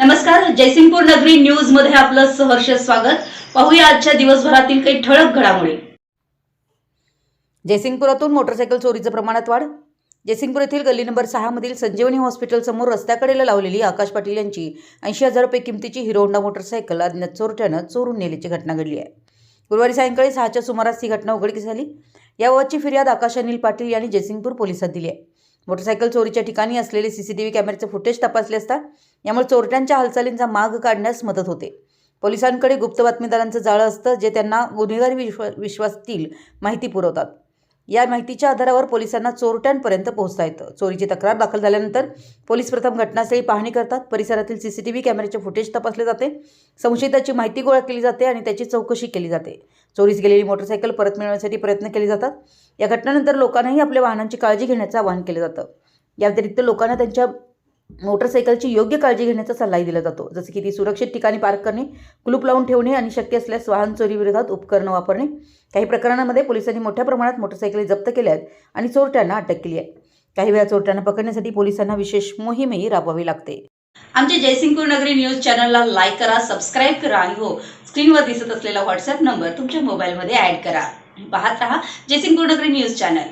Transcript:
नमस्कार जयसिंगपूर नगरी न्यूजमध्ये आपलं सहर्ष स्वागत. पाहूया आजच्या दिवसभरातील काही ठळक घडामोडी. जयसिंगपुरातून मोटरसायकल चोरीचं प्रमाणात वाढ. जयसिंगपूर येथील गल्ली नंबर सहामधील संजीवनी हॉस्पिटल समोर रस्त्याकडेला लावलेली आकाश पाटील यांची ऐंशी हजार रुपये किमतीची हिरो होंडा मोटरसायकल अज्ञात चोरट्यानं चोरून नेल्याची घटना घडली आहे. गुरुवारी सायंकाळी सहाच्या सुमारास ही घटना उघडकीस झाली याबाबतची फिर्याद आकाश अनिल पाटील यांनी जयसिंगपूर पोलिसात दिली आहे. मोटरसायकल चोरीच्या ठिकाणी असलेले सीसीटीव्ही कॅमेऱ्याचे फुटेज तपासले असता यामुळे चोरट्यांच्या हालचालींचा माग काढण्यास मदत होते. पोलिसांकडे गुप्त बातमीदारांचं जाळं असतं जे त्यांना गुन्हेगारी विश्व विश्वासातील माहिती पुरवतात. या माहितीच्या आधारावर पोलिसांना चोरट्यांपर्यंत पोहोचता येतं. चोरीची तक्रार दाखल झाल्यानंतर पोलीस प्रथम घटनास्थळी पाहणी करतात. परिसरातील सीसीटीव्ही कॅमेऱ्याचे फुटेज तपासले जाते. संशयिताची माहिती गोळा केली जाते आणि त्याची चौकशी केली जाते. चोरीस गेलेली मोटरसायकल परत मिळवण्यासाठी प्रयत्न केले जातात. या घटनेनंतर लोकांनाही आपल्या वाहनांची काळजी घेण्याचं आवाहन केलं जातं. या व्यतिरिक्त लोकांना त्यांच्या मोटरसायकलची योग्य काळजी घेण्याचा सल्लाही दिला जातो. जसे की ती सुरक्षित ठिकाणी पार्क करणे कुलूप लावून ठेवणे आणि शक्य असल्यास वाहन चोरीविरोधात उपकरणं वापरणे. काही प्रकरणांमध्ये पोलिसांनी मोठ्या प्रमाणात मोटरसायकली जप्त केल्या आहेत आणि चोरट्यांना अटक केली आहे. काही वेळा चोरट्यांना पकडण्यासाठी पोलिसांना विशेष मोहीमही राबवावी लागते. आमच्या जयसिंगपूर नगरी न्यूज चॅनलला लाईक करा सबस्क्राईब करा आणि हो स्क्रीनवर दिसत असलेला व्हॉट्सअप नंबर तुमच्या मोबाईलमध्ये ऍड करा. पाहत रहा जयसिंगपूर नगरी न्यूज चॅनल.